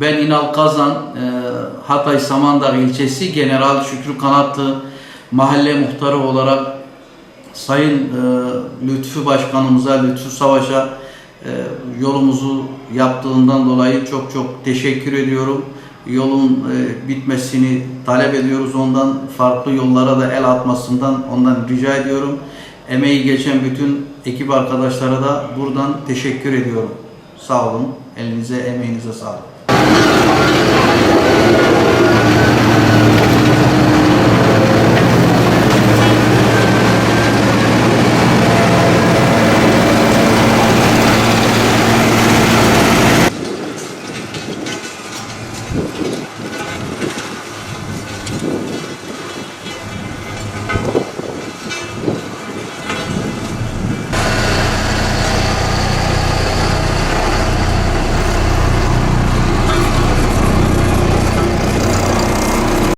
Ben İnal Kazan, e, Hatay Samandağ ilçesi General Şükrü Kanatlı mahalle muhtarı olarak Sayın e, Lütfü Başkanımıza, Lütfü Savaş'a e, yolumuzu yaptığından dolayı çok çok teşekkür ediyorum. Yolun bitmesini talep ediyoruz ondan. Farklı yollara da el atmasından ondan rica ediyorum. Emeği geçen bütün ekip arkadaşlara da buradan teşekkür ediyorum. Sağ olun. Elinize, emeğinize sağlık.